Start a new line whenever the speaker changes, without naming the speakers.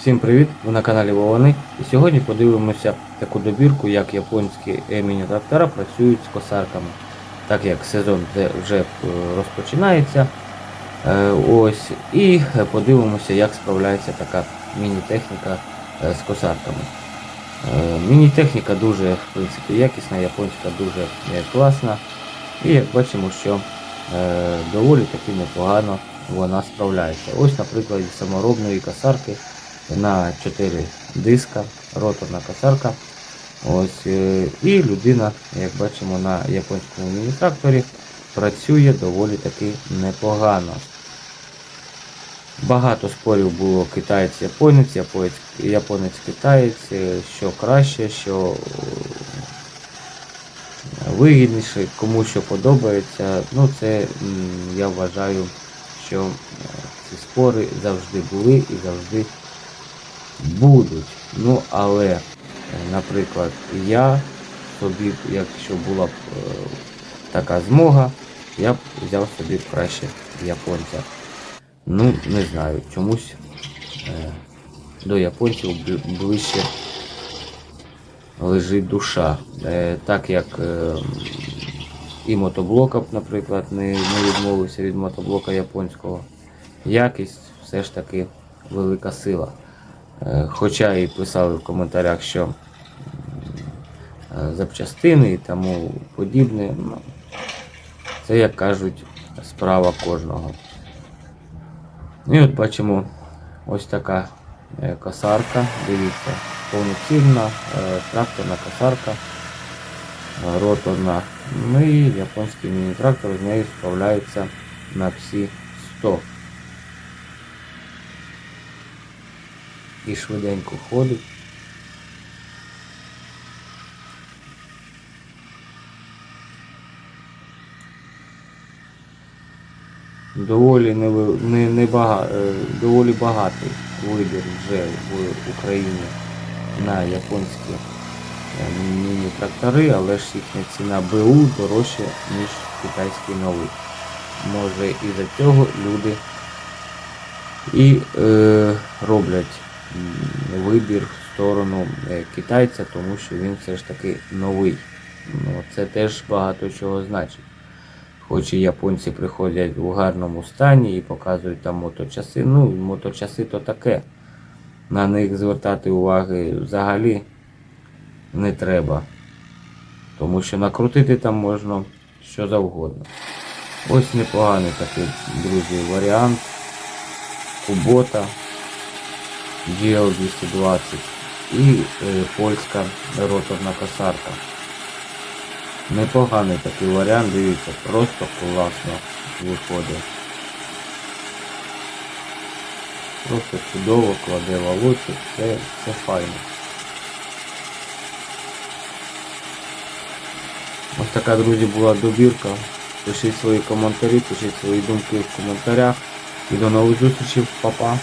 Всім привіт! Ви на каналі Вовани. І сьогодні подивимося таку добірку, як японські міні-трактора працюють з косарками. Так як сезон вже- е, розпочинається. Е, Ось, і е, подивимося, як справляється така міні-техніка з косарками. Міні-техніка дуже в принципі, якісна, японська дуже класна. І як бачимо, що доволі таки непогано вона справляється. Ось, наприклад, саморобної косарки на 4 диска, роторна косарка. Ось, е, і людина, як бачимо, на японському міні-тракторі працює доволі таки непогано. Багато спорів було китаєць-японець, японець- японець-китаєць, е, що краще, що е, вигідніше, кому що подобається. Ну, це я вважаю, що ці спори завжди були і завжди будуть. Ну, але, е, наприклад, я собі, якщо була б е, така змога, я б взяв собі краще японця. Ну, не знаю, чомусь е, до японців ближче лежить душа. Е, так як е, і мотоблока наприклад, не, не відмовився від мотоблока японського. Якість все ж таки велика сила. Е, Хоча і писали в коментарях, що е, запчастини і тому подібне. Ну, це, як кажуть, справа кожного. Ну І от бачимо ось така е, косарка. Дивіться, повноцінна тракторна косарка, роторна. Ну і японський міні-трактор з нею справляється на всі 100. І швиденько ходить. Доволі не, не, не бага, е, доволі багатий вибір вже в Україні на японські е, міні-трактори, але ж їхня ціна БУ дорожча, ніж китайський новий. Може і за цього люди і е, роблять вибір в сторону е, китайця, тому що він все ж таки новий. Ну, це теж багато чого значить. Хоч і японці приходять у гарному стані і показують там моточаси. Ну, моточаси то таке. На них звертати уваги взагалі не треба. Тому що накрутити там можна що завгодно. Ось непоганий такий, друзі, варіант. Кубота GL220 і е, польська роторна косарка. Непоганий такий варіант, дивіться, просто класно виходить. Просто чудово кладе волосся, все, все файно. Ось така, друзі, була добірка. Пишіть свої коментарі, пишіть свої думки в коментарях. І до нових зустрічей, Па-па.